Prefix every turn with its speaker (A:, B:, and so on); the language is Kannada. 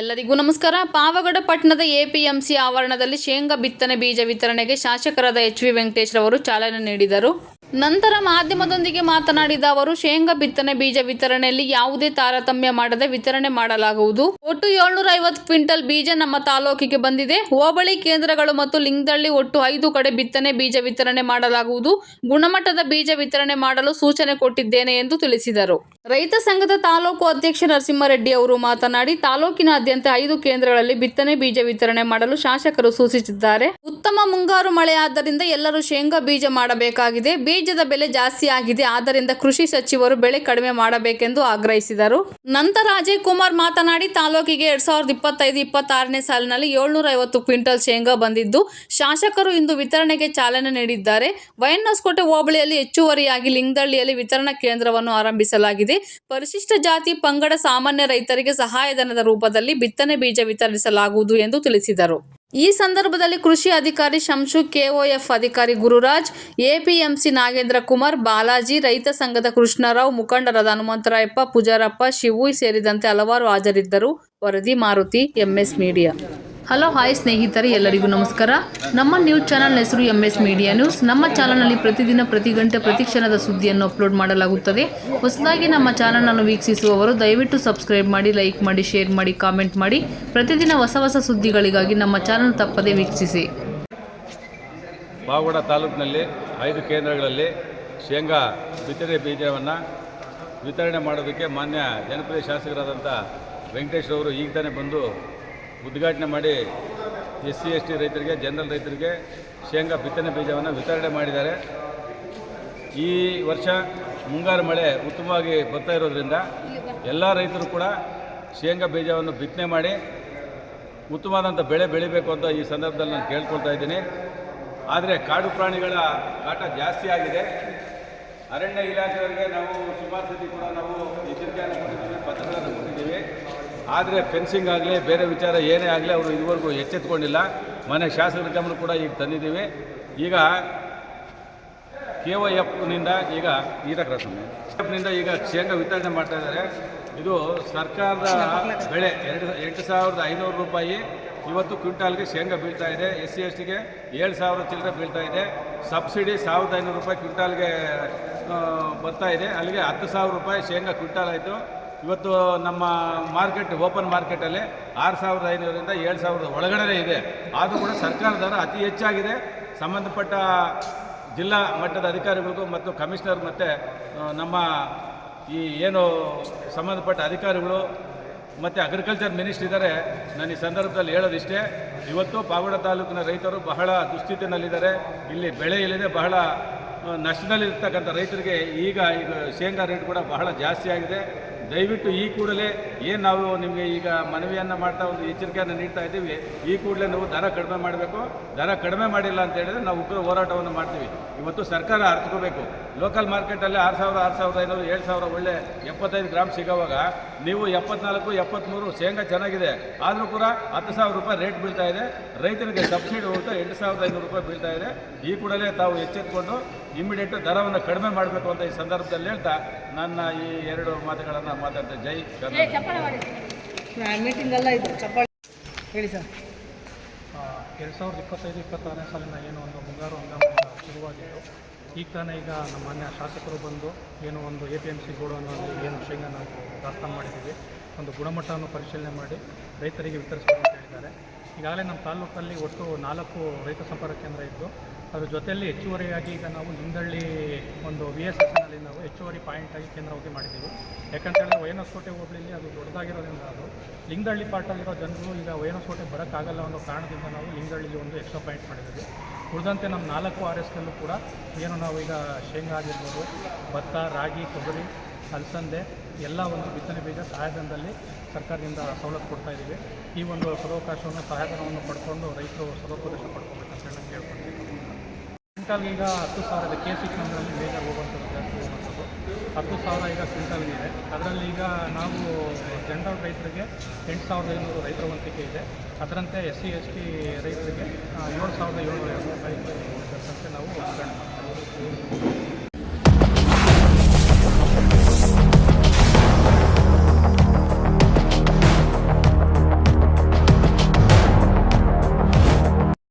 A: ಎಲ್ಲರಿಗೂ ನಮಸ್ಕಾರ. ಪಾವಗಡ ಪಟ್ಟಣದ ಎಪಿಎಂಸಿ ಆವರಣದಲ್ಲಿ ಶೇಂಗಾ ಬಿತ್ತನೆ ಬೀಜ ವಿತರಣೆಗೆ ಶಾಸಕರಾದ ಎಚ್ ವಿ ವೆಂಕಟೇಶ್ ರವರು ಚಾಲನೆ ನೀಡಿದರು. ನಂತರ ಮಾಧ್ಯಮದೊಂದಿಗೆ ಮಾತನಾಡಿದ ಅವರು, ಶೇಂಗಾ ಬಿತ್ತನೆ ಬೀಜ ವಿತರಣೆಯಲ್ಲಿ ಯಾವುದೇ ತಾರತಮ್ಯ ಮಾಡದೆ ವಿತರಣೆ ಮಾಡಲಾಗುವುದು. ಒಟ್ಟು ಏಳ್ನೂರ ಐವತ್ತು ಕ್ವಿಂಟಲ್ ಬೀಜ ನಮ್ಮ ತಾಲೂಕಿಗೆ ಬಂದಿದೆ. ಹೋಬಳಿ ಕೇಂದ್ರಗಳು ಮತ್ತು ಲಿಂಗದಳ್ಳಿ ಒಟ್ಟು ಐದು ಕಡೆ ಬಿತ್ತನೆ ಬೀಜ ವಿತರಣೆ ಮಾಡಲಾಗುವುದು. ಗುಣಮಟ್ಟದ ಬೀಜ ವಿತರಣೆ ಮಾಡಲು ಸೂಚನೆ ಕೊಟ್ಟಿದ್ದೇನೆ ಎಂದು ತಿಳಿಸಿದರು. ರೈತ ಸಂಘದ ತಾಲೂಕು ಅಧ್ಯಕ್ಷ ನರಸಿಂಹರೆಡ್ಡಿ ಅವರು ಮಾತನಾಡಿ, ತಾಲೂಕಿನಾದ್ಯಂತ ಐದು ಕೇಂದ್ರಗಳಲ್ಲಿ ಬಿತ್ತನೆ ಬೀಜ ವಿತರಣೆ ಮಾಡಲು ಶಾಸಕರು ಸೂಚಿಸಿದ್ದಾರೆ. ಉತ್ತಮ ಮುಂಗಾರು ಮಳೆ ಆದ್ದರಿಂದ ಎಲ್ಲರೂ ಶೇಂಗಾ ಬೀಜ ಮಾಡಬೇಕಾಗಿದೆ. ಬೀಜದ ಬೆಲೆ ಜಾಸ್ತಿ ಆಗಿದೆ. ಆದ್ದರಿಂದ ಕೃಷಿ ಸಚಿವರು ಬೆಳೆ ಕಡಿಮೆ ಮಾಡಬೇಕೆಂದು ಆಗ್ರಹಿಸಿದರು. ನಂತರ ಅಜಯ್ ಕುಮಾರ್ ಮಾತನಾಡಿ, ತಾಲೂಕಿಗೆ ಎರಡ್ ಸಾವಿರದ ಇಪ್ಪತ್ತೈದು, ಇಪ್ಪತ್ತಾರನೇ ಸಾಲಿನಲ್ಲಿ ಏಳ್ನೂರ ಐವತ್ತು ಕ್ವಿಂಟಲ್ ಶೇಂಗಾ ಬಂದಿದ್ದು, ಶಾಸಕರು ಇಂದು ವಿತರಣೆಗೆ ಚಾಲನೆ ನೀಡಿದ್ದಾರೆ. ವೈಎನ್ಎಸ್ಕೋಟೆ ಹೋಬಳಿಯಲ್ಲಿ ಹೆಚ್ಚುವರಿಯಾಗಿ ಲಿಂಗದಳ್ಳಿಯಲ್ಲಿ ವಿತರಣಾ ಕೇಂದ್ರವನ್ನು ಆರಂಭಿಸಲಾಗಿದೆ. ಪರಿಶಿಷ್ಟ ಜಾತಿ ಪಂಗಡ ಸಾಮಾನ್ಯ ರೈತರಿಗೆ ಸಹಾಯಧನದ ರೂಪದಲ್ಲಿ ಬಿತ್ತನೆ ಬೀಜ ವಿತರಿಸಲಾಗುವುದು ಎಂದು ತಿಳಿಸಿದರು. ಈ ಸಂದರ್ಭದಲ್ಲಿ ಕೃಷಿ ಅಧಿಕಾರಿ ಶಂಶು, ಕೆಒಎಫ್ ಅಧಿಕಾರಿ ಗುರುರಾಜ್, ಎಪಿಎಂಸಿ ನಾಗೇಂದ್ರ ಕುಮಾರ್, ಬಾಲಾಜಿ, ರೈತ ಸಂಘದ ಕೃಷ್ಣರಾವ್, ಮುಖಂಡರಾದ ಹನುಮಂತರಾಯಪ್ಪ, ಪೂಜಾರಪ್ಪ ಶಿವು ಸೇರಿದಂತೆ ಹಲವಾರು ಹಾಜರಿದ್ದರು. ವರದಿ Maruti, MS media. Hello, hi ಸ್ನೇಹಿತರೆ, ಎಲ್ಲರಿಗೂ ನಮಸ್ಕಾರ. ನಮ್ಮ ನ್ಯೂಸ್ ಚಾನಲ್ ಹೆಸರು ಎಂ ಎಸ್ ಮೀಡಿಯಾ ನ್ಯೂಸ್. ನಮ್ಮ ಚಾನಲ್ನಲ್ಲಿ ಪ್ರತಿದಿನ, ಪ್ರತಿ ಗಂಟೆ, ಪ್ರತಿ ಕ್ಷಣದ ಸುದ್ದಿಯನ್ನು ಅಪ್ಲೋಡ್ ಮಾಡಲಾಗುತ್ತದೆ. ಹೊಸದಾಗಿ ನಮ್ಮ ಚಾನಲನ್ನು ವೀಕ್ಷಿಸುವವರು, ದಯವಿಟ್ಟು ಸಬ್ಸ್ಕ್ರೈಬ್ ಮಾಡಿ, ಲೈಕ್ ಮಾಡಿ, ಶೇರ್ ಮಾಡಿ, ಕಾಮೆಂಟ್ ಮಾಡಿ. ಪ್ರತಿದಿನ ಹೊಸ ಹೊಸ ಸುದ್ದಿಗಳಿಗಾಗಿ ನಮ್ಮ ಚಾನಲ್ ತಪ್ಪದೇ ವೀಕ್ಷಿಸಿ.
B: ಬಾವುಡ ತಾಲೂಕಿನಲ್ಲಿ ಐದು ಕೇಂದ್ರಗಳಲ್ಲಿ ಶೇಂಗಾ ಬಿತ್ತನೆ ಬೀಜವನ್ನು ವಿತರಣೆ ಮಾಡೋದಕ್ಕೆ ಮಾನ್ಯ ಜನಪ್ರಿಯ ಶಾಸಕರಾದಂಥ ವೆಂಕಟೇಶ್ ಅವರು ಈಗ ತಾನೇ ಬಂದು ಉದ್ಘಾಟನೆ ಮಾಡಿ ಎಸ್ ಸಿ ಎಸ್ ಟಿ ರೈತರಿಗೆ, ಜನರಲ್ ರೈತರಿಗೆ ಶೇಂಗಾ ಬಿತ್ತನೆ ಬೀಜವನ್ನು ವಿತರಣೆ ಮಾಡಿದ್ದಾರೆ. ಈ ವರ್ಷ ಮುಂಗಾರು ಮಳೆ ಉತ್ತಮವಾಗಿ ಬರ್ತಾ ಇರೋದ್ರಿಂದ ಎಲ್ಲ ರೈತರು ಕೂಡ ಶೇಂಗಾ ಬೀಜವನ್ನು ಬಿತ್ತನೆ ಮಾಡಿ ಉತ್ತಮವಾದಂಥ ಬೆಳೆ ಬೆಳಿಬೇಕು ಅಂತ ಈ ಸಂದರ್ಭದಲ್ಲಿ ನಾನು ಕೇಳ್ಕೊಳ್ತಾ ಇದ್ದೀನಿ. ಆದರೆ ಕಾಡು ಪ್ರಾಣಿಗಳ ಕಾಟ ಜಾಸ್ತಿ ಆಗಿದೆ. ಅರಣ್ಯ ಇಲಾಖೆಯವರಿಗೆ ನಾವು ಸುಮಾರು ಕೂಡ ನಾವು ಎಚ್ಚರಿಕೆಯನ್ನು ಕೊಟ್ಟಿದ್ದೀವಿ, ಪತ್ರಗಳನ್ನು ಕೊಟ್ಟಿದ್ದೀವಿ. ಆದರೆ ಫೆನ್ಸಿಂಗ್ ಆಗಲಿ, ಬೇರೆ ವಿಚಾರ ಏನೇ ಆಗಲಿ ಅವರು ಇದುವರೆಗೂ ಎಚ್ಚೆತ್ಕೊಂಡಿಲ್ಲ. ಮನೆ ಶಾಸಕರ ಗಮನ ಕೂಡ ಈಗ ತಂದಿದ್ದೀವಿ. ಈಗ ಕೆ ವೈ ಎಫ್ನಿಂದ ಈಗ ಎಫ್ನಿಂದ ಈಗ ಶೇಂಗಾ ವಿತರಣೆ ಮಾಡ್ತಾ ಇದ್ದಾರೆ. ಇದು ಸರ್ಕಾರದ ಬೆಳೆ, ಎರಡು ಎಂಟು ಸಾವಿರದ ಐನೂರು ರೂಪಾಯಿ. ಇವತ್ತು ಕ್ವಿಂಟಾಲ್ಗೆ ಶೇಂಗಾ ಬೀಳ್ತಾ ಇದೆ. ಎಸ್ ಸಿ ಎಸ್ ಟಿಗೆ ಏಳು ಸಾವಿರ ಚಿಲ್ಲರೆ ಬೀಳ್ತಾ ಇದೆ. ಸಬ್ಸಿಡಿ ಸಾವಿರದ ಐನೂರು ರೂಪಾಯಿ ಕ್ವಿಂಟಾಲ್ಗೆ ಬರ್ತಾ ಇದೆ. ಅಲ್ಲಿಗೆ ಹತ್ತು ಸಾವಿರ ರೂಪಾಯಿ ಶೇಂಗಾ ಕ್ವಿಂಟಾಲ್ ಆಯಿತು. ಇವತ್ತು ನಮ್ಮ ಮಾರ್ಕೆಟ್, ಓಪನ್ ಮಾರ್ಕೆಟಲ್ಲಿ ಆರು ಸಾವಿರದ ಐನೂರಿಂದ ಏಳು ಸಾವಿರದ ಒಳಗಡೆ ಇದೆ. ಆದರೂ ಕೂಡ ಸರ್ಕಾರದವರು ಅತಿ ಹೆಚ್ಚಾಗಿದೆ. ಸಂಬಂಧಪಟ್ಟ ಜಿಲ್ಲಾ ಮಟ್ಟದ ಅಧಿಕಾರಿಗಳಿಗೂ ಮತ್ತು ಕಮಿಷನರ್ ಮತ್ತು ನಮ್ಮ ಈ ಏನು ಸಂಬಂಧಪಟ್ಟ ಅಧಿಕಾರಿಗಳು ಮತ್ತು ಅಗ್ರಿಕಲ್ಚರ್ ಮಿನಿಸ್ಟ್ರ್ ಇದ್ದಾರೆ ನಾನು ಈ ಸಂದರ್ಭದಲ್ಲಿ ಹೇಳೋದಿಷ್ಟೇ, ಇವತ್ತು ಪಾವಡ ತಾಲೂಕಿನ ರೈತರು ಬಹಳ ದುಸ್ಥಿತಿನಲ್ಲಿದ್ದಾರೆ. ಇಲ್ಲಿ ಬೆಳೆ ಇಲ್ಲದೆ ಬಹಳ ನಷ್ಟದಲ್ಲಿರ್ತಕ್ಕಂಥ ರೈತರಿಗೆ ಈಗ ಈಗ ಶೇಂಗಾ ರೇಟ್ ಕೂಡ ಬಹಳ ಜಾಸ್ತಿ ಆಗಿದೆ. ದಯವಿಟ್ಟು ಈ ಕೂಡಲೇ ಏನು ನಾವು ನಿಮಗೆ ಈಗ ಮನವಿಯನ್ನು ಮಾಡ್ತಾ ಒಂದು ಎಚ್ಚರಿಕೆಯನ್ನು ನೀಡ್ತಾ ಇದ್ದೀವಿ, ಈ ಕೂಡಲೇ ನಾವು ದರ ಕಡಿಮೆ ಮಾಡಬೇಕು. ದರ ಕಡಿಮೆ ಮಾಡಿಲ್ಲ ಅಂತ ಹೇಳಿದ್ರೆ ನಾವು ಉಗ್ರ ಹೋರಾಟವನ್ನು ಮಾಡ್ತೀವಿ. ಇವತ್ತು ಸರ್ಕಾರ ಅರ್ಥಕೋಬೇಕು ಲೋಕಲ್ ಮಾರ್ಕೆಟಲ್ಲಿ ಆರು ಸಾವಿರ, ಆರು ಸಾವಿರದ ಐನೂರು, ಏಳು ಸಾವಿರ ಒಳ್ಳೆ ಎಪ್ಪತ್ತೈದು ಗ್ರಾಮ್ ಸಿಗೋವಾಗ ನೀವು ಎಪ್ಪತ್ನಾಲ್ಕು ಎಪ್ಪತ್ತ್ಮೂರು ಶೇಂಗಾ ಚೆನ್ನಾಗಿದೆ. ಆದರೂ ಕೂಡ ಹತ್ತು ಸಾವಿರ ರೂಪಾಯಿ ರೇಟ್ ಬೀಳ್ತಾ ಇದೆ. ರೈತರಿಗೆ ಸಬ್ಸಿಡಿ ಹೋಗ್ತಾ ಎಂಟು ಸಾವಿರದ ಐನೂರು ರೂಪಾಯಿ ಬೀಳ್ತಾ ಇದೆ. ಈ ಕೂಡಲೇ ತಾವು ಎಚ್ಚೆತ್ಕೊಂಡು ಇಮಿಡಿಯೇಟ್ ದರವನ್ನು ಕಡಿಮೆ ಮಾಡಬೇಕು ಅಂತ ಈ ಸಂದರ್ಭದಲ್ಲಿ ಹೇಳ್ತಾ ನನ್ನ ಈ ಎರಡು ಮಾತುಗಳನ್ನು ಮಾತಾಡ್ತೇನೆ ಜೈ ಕರ್ನಾಟಕ
C: ಮೀಟಿಂಗ್ ಎಲ್ಲ ಇದು ಚಪ್ಪಾಳೆ ಹೇಳಿ ಸರ್.
D: ಎರಡು ಸಾವಿರದ ಇಪ್ಪತ್ತೈದು ಇಪ್ಪತ್ತಾರನೇ ಸಾಲಿನ ಏನು ಒಂದು ಮುಂಗಾರು ಹಂಗಾಮ ಶುರುವಾಗಿತ್ತು. ಈಗ ತಾನೇ ಈಗ ನಮ್ಮ ಮಾನ್ಯ ಶಾಸಕರು ಬಂದು ಏನು ಒಂದು ಎ ಪಿ ಎಂ ಸಿ ಗೋಡೌನಲ್ಲಿ ಏನು ಶೇಂಗಾ ನಾವು ದಾಸ್ತಾನು ಮಾಡಿದ್ದೀವಿ. ಒಂದು ಗುಣಮಟ್ಟವನ್ನು ಪರಿಶೀಲನೆ ಮಾಡಿ ರೈತರಿಗೆ ವಿತರಿಸಬೇಕು ಅಂತ ಹೇಳಿದ್ದಾರೆ. ಈಗಾಗಲೇ ನಮ್ಮ ತಾಲೂಕಲ್ಲಿ ಒಟ್ಟು ನಾಲ್ಕು ರೈತ ಸಂಪರ್ಕ ಕೇಂದ್ರ ಇದ್ದು, ಅದ್ರ ಜೊತೆಯಲ್ಲಿ ಹೆಚ್ಚುವರಿಯಾಗಿ ಈಗ ನಾವು ನಿಂದಳ್ಳಿ ಒಂದು ವಿ ಎಸ್ ಎಸ್ನಲ್ಲಿ ನಾವು ಹೆಚ್ಚುವರಿ ಪಾಯಿಂಟ್ ಆಗಿ ಕೇಂದ್ರವಾಗಿ ಮಾಡಿದ್ದೀವಿ. ಯಾಕಂತ ಹೇಳಿದ್ರೆ ವೈನಸ್ಕೋಟೆ ಹೋಬಳಿಲಿ ಅದು ದೊಡ್ಡದಾಗಿರೋದ್ರಿಂದ ಅದು ಲಿಂಗದಳ್ಳಿ ಪಾರ್ಟಲ್ಲಿರೋ ಜನರು ಈಗ ವಯನಸ್ಕೋಟೆ ಬರೋಕ್ಕಾಗಲ್ಲ ಅನ್ನೋ ಕಾರಣದಿಂದ ನಾವು ಲಿಂಗದಳ್ಳಿಲಿ ಒಂದು ಎಕ್ಸ್ಟ್ರಾ ಪಾಯಿಂಟ್ ಮಾಡಿದ್ದೀವಿ. ಉಳಿದಂತೆ ನಮ್ಮ ನಾಲ್ಕು ಆರ್ ಎಸ್ನಲ್ಲೂ ಕೂಡ ಏನು ನಾವು ಈಗ ಶೇಂಗಾ ಆಗಿರ್ಬೋದು, ಭತ್ತ, ರಾಗಿ, ಕೊಬ್ಬರಿ ಅಲಸಂದೆ ಎಲ್ಲ ಒಂದು ಬಿತ್ತನೆ ಬೀಜ ಸಹಾಯಧನದಲ್ಲಿ ಸರ್ಕಾರದಿಂದ ಸವಲತ್ತು ಕೊಡ್ತಾ ಇದ್ದೀವಿ. ಈ ಒಂದು ಸದಾವಕಾಶವನ್ನು, ಸಹಾಯಧನವನ್ನು ಪಡ್ಕೊಂಡು ರೈತರು ಸದುಪದೇಶ ಪಡ್ಕೋಬೇಕಂತ ಹೇಳಿ ನಾನು ಕೇಳ್ಕೊಳ್ತೀನಿ ಕ್ವಿಂಟಾಲ್ಗೆ ಈಗ ಹತ್ತು ಸಾವಿರದ ಕೆ ಸಿ ನಂಬರಲ್ಲಿ ಬೇಗ ಹೋಗುವಂಥದ್ದು ಜಾಸ್ತಿ ಹೋಗುವಂಥದ್ದು ಹತ್ತು ಸಾವಿರ ಈಗ ಕ್ವಿಂಟಾಲ್ಗೆ ಇದೆ. ಅದರಲ್ಲಿ ಈಗ ನಾವು ಜನರಲ್ ರೈತರಿಗೆ ಎಂಟು ಸಾವಿರದ ಐನೂರು ರೈತರ ವಂತಿಕೆ ಇದೆ. ಅದರಂತೆ ಎಸ್ ಸಿ, ಎಸ್ ಟಿ ರೈತರಿಗೆ ಏಳು ಸಾವಿರದ ಏಳ್ನೂರ ಎರಡು ರೂಪಾಯಿ ನಾವು